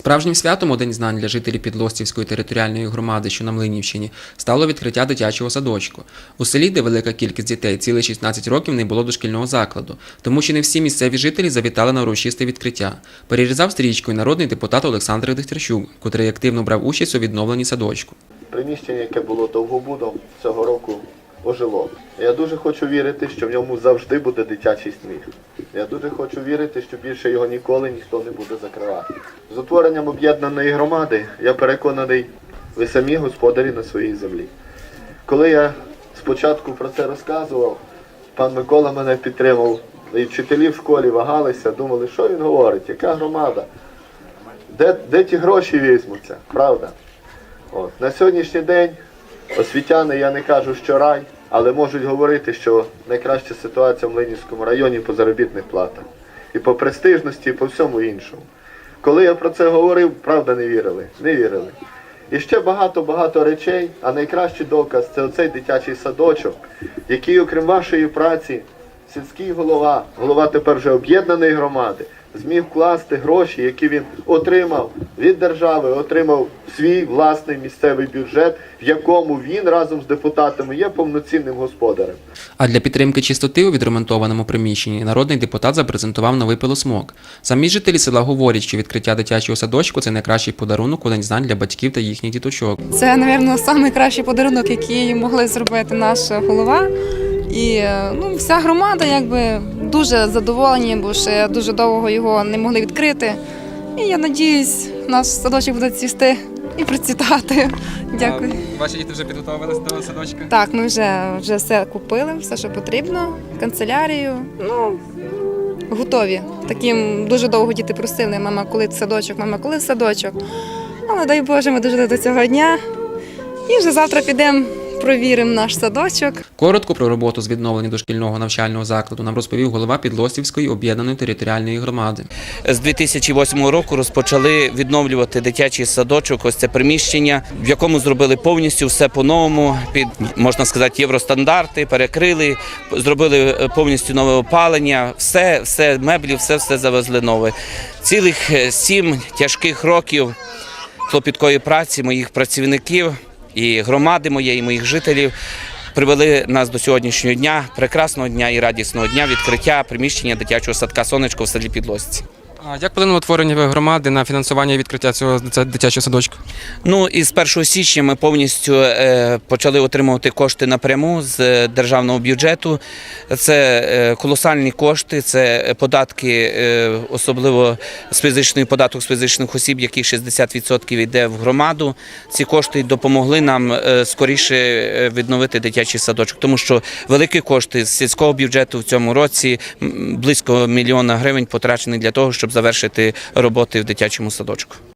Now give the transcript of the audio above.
Справжнім святом у День знань для жителів Підлостівської територіальної громади, що на Млинівщині, стало відкриття дитячого садочку. У селі, де велика кількість дітей, цілих 16 років не було дошкільного закладу, тому що не всі місцеві жителі завітали на урочисте відкриття. Перерізав стрічкою народний депутат Олександр Дехтерчук, котрий активно брав участь у відновленні садочку. Приміщення, яке було довгобудом, цього року ожило. Я дуже хочу вірити, що в ньому завжди буде дитячий сміх. Я дуже хочу вірити, що більше його ніколи ніхто не буде закривати. З утворенням об'єднаної громади я переконаний, ви самі господарі на своїй землі. Коли я спочатку про це розказував, пан Микола мене підтримав. І вчителі в школі вагалися, думали, що він говорить, яка громада, де, де ті гроші візьмуться, правда? От. На сьогоднішній день освітяни, я не кажу, що рай, але можуть говорити, що найкраща ситуація в Ленінському районі по заробітних платах. І по престижності, і по всьому іншому. Коли я про це говорив, правда не вірили. Не вірили. І ще багато-багато речей, а найкращий доказ це оцей дитячий садочок, який, окрім вашої праці, сільський голова, голова тепер вже об'єднаної громади, зміг вкласти гроші, які він отримав від держави, отримав свій власний місцевий бюджет, в якому він разом з депутатами є повноцінним господарем. А для підтримки чистоти у відремонтованому приміщенні народний депутат запрезентував новий пилосмок. Самі жителі села говорять, що відкриття дитячого садочку це найкращий подарунок у день знань для батьків та їхніх діточок. Це, мабуть, найкращий подарунок, який могли зробити наша голова. І е, ну, вся громада якби дуже задоволені, бо ще дуже довго його не могли відкрити. І я надіюсь, наш садочок буде цвісти і процвітати. Дякую. Ваші діти вже підготувалися до садочка? Так, ми вже, вже все купили, все, що потрібно, канцелярію. Ну, готові. Таким дуже довго діти просили, мама, коли садочок, мама, коли садочок. Але дай Боже, ми дожили до цього дня. І вже завтра підемо, провіримо наш садочок. Коротко про роботу з відновлення дошкільного навчального закладу нам розповів голова Підлостівської об'єднаної територіальної громади. З 2008 року розпочали відновлювати дитячий садочок. Ось це приміщення, в якому зробили повністю все по-новому, під можна сказати, євростандарти, перекрили, зробили е, повністю нове опалення, все, все меблі, все, все завезли нове. Цілих е, сім тяжких років клопіткої праці моїх працівників і громади моєї, моїх жителів. Привели нас до сьогоднішнього дня, прекрасного дня і радісного дня відкриття приміщення дитячого садка Сонечко в селі Підлосці. А як вплинуло творення громади на фінансування і відкриття цього дитячого садочку? Ну і з 1 січня ми повністю е, почали отримувати кошти напряму з е, державного бюджету. Це е, колосальні кошти, це податки, е, особливо з фізичної податок з фізичних осіб, який 60% йде в громаду. Ці кошти допомогли нам е, скоріше е, відновити дитячий садочок, тому що великі кошти з сільського бюджету в цьому році близько мільйона гривень потрачені для того, щоб завершити роботи в дитячому садочку.